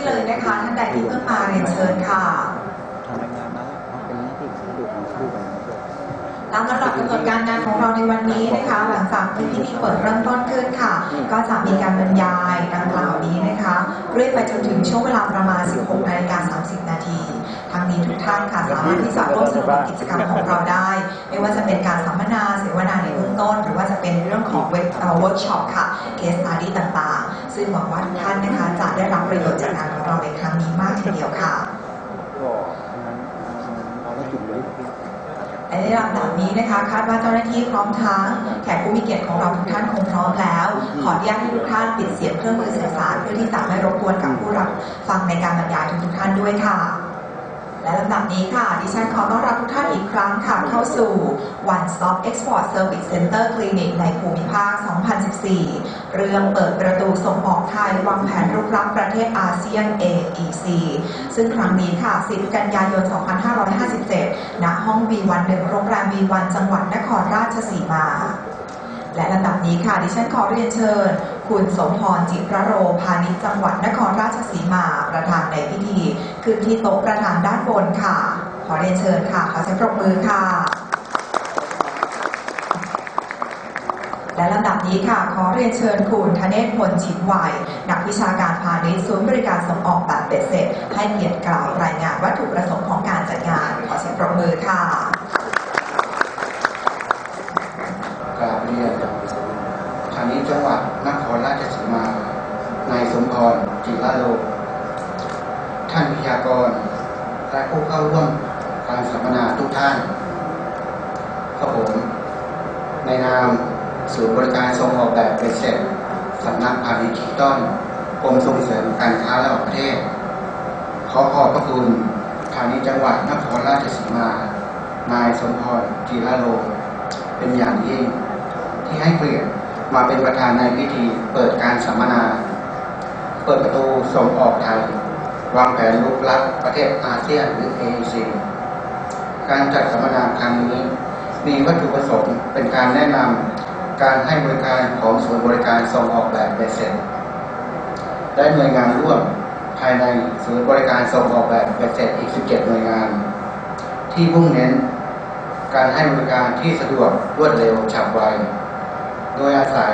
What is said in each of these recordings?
ที่เลยนะคะท่านใดที่เพิ่งมาเรียนเชิญค่ะทำรายงานมาแล้วเอาเป็นหน้าที่ของดูของคู่ไปด้วตามลำดับกำหนดการงานของเราในวันนี้นะคะ หลังจากที่พิธีเปิดเริ่มต้นขึ้นค่ะ ก็จะมีการบรรยายดังกล่าวนี้นะคะเรื่อยไปจนถึงช่วงเวลาประมาณ 16นาฬิกา30 นาทีทางนี้ทุกท่านค่ะสามารถที่จะร่วมสนุกกิจกรรมของเราได้ ไม่ว่าจะเป็นการสัมมนาเสวนาในเบื้องต้น หรือว่าจะเป็น เว็บเวิร์กช็อปค่ะเคสตัดดี้ต่างๆ ซึ่งหวังว่าทุกท่านนะคะจะได้รับประโยชน์จากงานของเราในครั้งนี้มากทีเดียวค่ะก็งั้นเอาได้จุดเลยและในลำดับนี้นะคะคาดว่าเจ้าหน้าที่พร้อมทั้งแขกผู้มีเกียรติของเราทุกท่านคงพร้อมแล้ว ขออนุญาตให้ทุกท่านปิดเสียงเครื่องมือสื่อสารเพื่อที่จะไม่รบกวนกับผู้รับฟังในการบรรยายทุกท่านด้วยค่ะ และลำดับนี้ค่ะ ดิฉันขอต้อนรับทุกท่านอีกครั้งค่ะ เข้าสู่ One Stop Export Service Center Clinic ในภูมิภาค 2014 เรื่องเปิดประตูส่งออกไทยวางแผนรุกรับประเทศอาเซียน AEC ซึ่งครั้งนี้ค่ะ 10 กันยายน 2557 ณ ห้อง B11 โรงแรม B1 จังหวัดนครราชสีมา และลำดับนี้ค่ะ ดิฉันขอเรียนเชิญ คุณสมพรจิระโรพาณิชจังหวัดนครราชสีมาประธานในพิธีขึ้นที่โต๊ะประธานด้านบนค่ะ ขอเรียนเชิญค่ะ ขอเสียงปรบมือค่ะ และลำดับนี้ค่ะ ขอเรียนเชิญคุณธเนศพลชิดวัยนักวิชาการพาณิชย์ศูนย์บริการส่งออกแบบเบ็ดเสร็จ ให้เกียรติกล่าวรายงานวัตถุประสงค์ของการจัดงาน ขอเสียงปรบมือค่ะ กราบเรียนทางนี้จังหวัดนครราชสีมา นายสมพร จิระโลท่านวิยากรและผู้เข้าร่วมการสัมมนาทุกท่านกระผม ในนามศูนย์บริการส่งออกแบบเป็นเสร็จสำนักพาณิชย์ดิจิตอลกรมส่งเสริมการค้าระหว่างประเทศ ขอขอบพระคุณทางนี้จังหวัดนครราชสีมา นายสมพรจิระโลเป็นอย่างยิ่ง ที่ให้เกียรติมาเป็นประธานในพิธีเปิดการสัมมนา เปิดประตูส่งออกไทยวางแผนลุกลับประเทศอาเซียนหรือ AEC การจัดสัมมนาครั้งนี้ มีวัตถุประสงค์เป็นการแนะนำการให้บริการของศูนย์บริการส่งออกแบบเบสเซ็ตและหน่วยงานร่วมภายในศูนย์บริการส่งออกแบบเบสเซ็ตอีก 17 หน่วยงาน ที่มุ่งเน้น การให้บริการที่สะดวกรวดเร็วฉับไว โดยอาศัย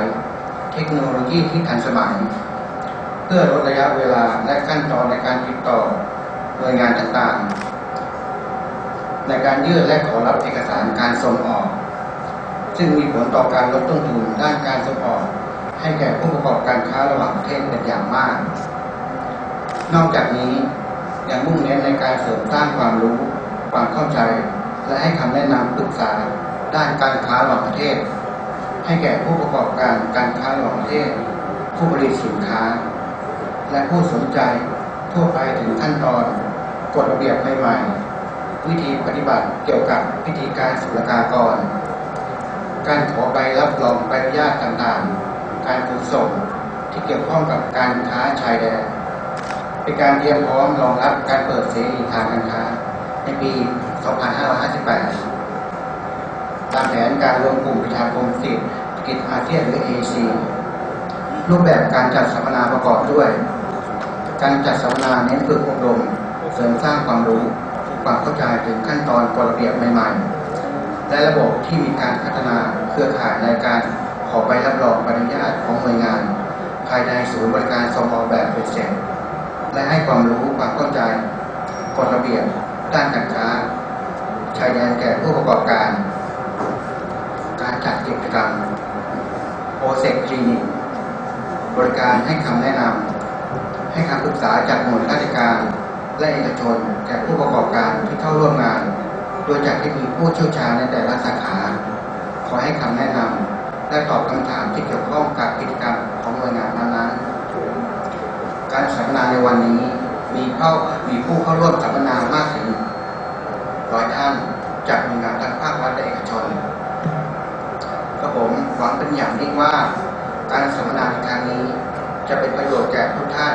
เทคโนโลยีที่ทันสมัย เพื่อลดระยะเวลาและขั้นตอนในการติดต่อหน่วยงานต่างๆ ในการยื่นและขอรับเอกสารการส่งออก ซึ่งมีผลต่อการลดต้นทุนด้านการส่งออก ให้แก่ผู้ประกอบการค้าระหว่างประเทศเป็นอย่างมาก นอกจากนี้ยังมุ่งเน้นในการเสริมสร้างความรู้ ความเข้าใจ และให้คำแนะนำปรึกษาด้านการค้าระหว่างประเทศ ให้แก่ผู้ประกอบการการค้าระหว่างประเทศ ผู้ผลิตสินค้า และผู้สนใจทั่วไปถึงขั้นตอนกฎระเบียบใหม่ๆวิธีปฏิบัติเกี่ยวกับพิธีการศุลกากร การขอใบรับรองใบอนุญาตต่างๆ การขนส่งที่เกี่ยวข้องกับการค้าชายแดนเป็นการเตรียมพร้อมรองรับการเปิดเสรีทางการค้าในปี 2558 ตามแผนการรวมกลุ่มประชาคมเศรษฐกิจอาเซียนหรือ AEC รูปแบบการจัดสัมมนาประกอบด้วย การจัดสัมมนาเน้นฝึกอบรม เสริมสร้างความรู้ความเข้าใจถึงขั้นตอนกฎระเบียบใหม่ๆ และระบบที่มีการพัฒนาเครือข่ายในการขอใบรับรองอนุญาตของหน่วยงาน ภายในศูนย์บริการส่งออกแบบเป็นเสร็จและให้ความรู้ความเข้าใจกฎระเบียบด้านการค้าชายแดนแก่ผู้ประกอบการ การจัดกิจกรรมโอเซกคลินิกบริการให้คำแนะนำ ให้คำปรึกษาจากหน่วยราชการ และเอกชนแก่ผู้ประกอบการที่เข้าร่วมงาน โดยจากที่มีผู้เชี่ยวชาญในแต่ละสาขา ขอให้คำแนะนำและตอบคำถามที่เกี่ยวข้องกับกิจกรรมของหน่วยงานนั้นๆการสัมมนาในวันนี้มีเข้ามีผู้เข้าร่วมสัมมนามากถึงร้อยท่านจากหน่วยงานทั้งภาครัฐและเอกชนกระผมหวังเป็นอย่างยิ่งว่า การสัมมนาในครั้งนี้จะเป็นประโยชน์แก่ทุกท่าน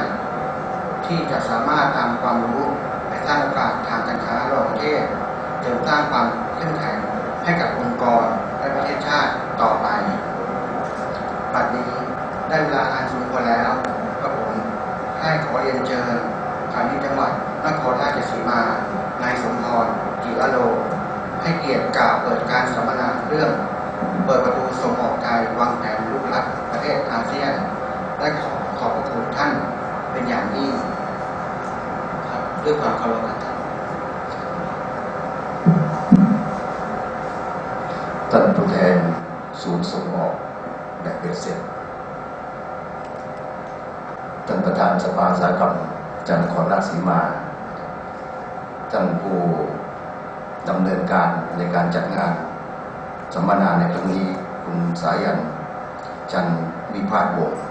ที่จะสามารถนำความรู้และสร้างโอกาสทางการค้าระหว่างประเทศเสริมสร้างความเข้มแข็งให้กับองค์กรและประเทศชาติต่อไปบัดนี้ได้เวลาอันสมควรแล้วกระผมให้ขอเรียนเชิญานีจังหวัดนครราชสีมานายสมพรจิระโล ให้เกียรติกล่าวเปิดการสัมมนาเรื่อง เปิดประตูส่ ครับด้วยความเคารพครับท่านผู้แทนศูนย์ส่งออกแบบเป็นเสร็จท่านประธานสภาสากรรมจังหวัดนครราชสีมาท่านผู้ดำเนินการในการจัดงานสัมมนาในครั้งนี้คุณสายัน จันวิพาทวงศ์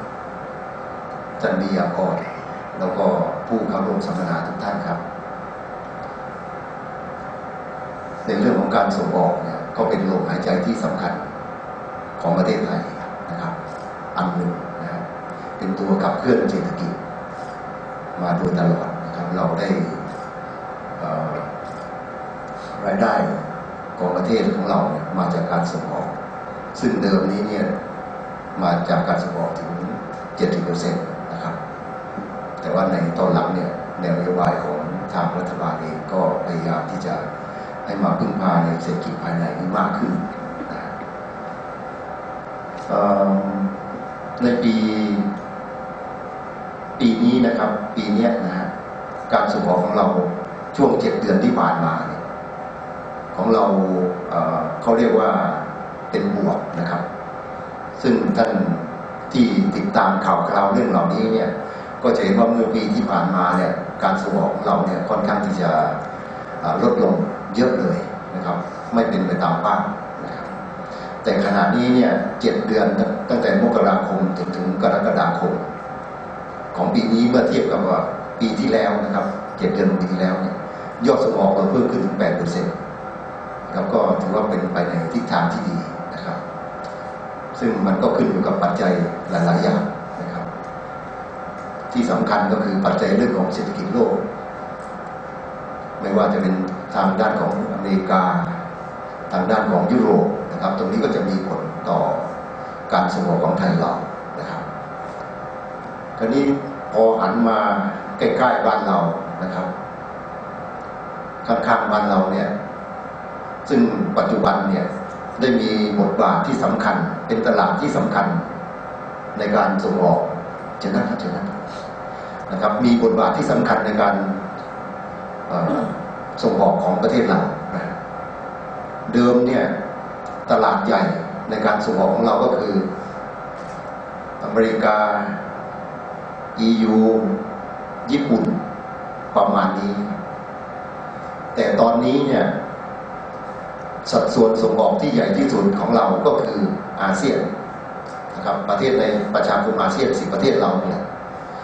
ท่านวิยากร แล้วก็ผู้เข้าร่วมสัมมนาทุกท่านครับ ในเรื่องของการส่งออกเนี่ยก็เป็นลมหายใจที่สำคัญของประเทศไทยนะครับ อันหนึ่งนะครับเป็นตัวขับเคลื่อนเศรษฐกิจ มาโดยตลอดนะครับเราได้รายได้ของประเทศของเราเนี่ยมาจากการส่งออก ซึ่งเดิมนี้เนี่ยมาจากการส่งออกถึง 70%นะครับ แต่ว่าในตอนหลังเนี่ยแนวนโยบายของทางรัฐบาลเองก็พยายามที่จะให้มาพึ่งพาในเศรษฐกิจภายในนี้มากขึ้นนะในปีปีนี้นะครับ ปีเนี้ยนะฮะการส่งออกของเราช่วงเจ็ดเดือนที่ผ่านมาเนี่ยของเราเเขาเรียกว่าเป็นบวกนะครับ ซึ่งท่านที่ติดตามข่าวคราวเรื่องเหล่านี้เนี่ย ก็จะเห็นว่าเมื่อปีที่ผ่านมาเนี่ยการส่งออกของเราเนี่ยค่อนข้างที่จะลดลงเยอะเลยนะครับ ไม่เป็นไปตามเป้านะครับแต่ขณะนี้เนี่ยเจ็ดเดือนตั้งแต่มกราคมจนถึงกรกฎาคม ของปีนี้เมื่อเทียบกับว่าปีที่แล้วนะครับเจ็ดเดือนของปีที่แล้วเนี่ยยอดส่งออกเราเพิ่มขึ้นถึงแปดเปอร์เซ็นต์ครับก็ถือว่าเป็นไปในทิศทางที่ดีนะครับ ซึ่งมันก็ขึ้นอยู่กับปัจจัยหลาย ๆ อย่าง ที่สำคัญก็คือปัจจัยเรื่องของเศรษฐกิจโลก ไม่ว่าจะเป็นทางด้านของอเมริกา ทางด้านของยุโรปนะครับ ตรงนี้ก็จะมีผลต่อการส่งออกของไทยเรานะครับคราวนี้พอหันมาใกล้ๆบ้านเรานะครับข้างๆบ้านเราเนี่ย ซึ่งปัจจุบันเนี่ยได้มีบทบาทที่สำคัญ เป็นตลาดที่สำคัญในการส่งออก เจนนะครับเจนนะครับนะครับ มีบทบาทที่สำคัญในการส่งออกของประเทศเรานะเดิมเนี่ยตลาดใหญ่ในการส่งออกของเราก็คือ อเมริกา EU ญี่ปุ่นประมาณนี้ แต่ตอนนี้เนี่ย สัดส่วนส่งออกที่ใหญ่ที่สุดของเราก็คืออาเซียน ครับประเทศในประชาคมอาเซียนสิประเทศเราเนี่ย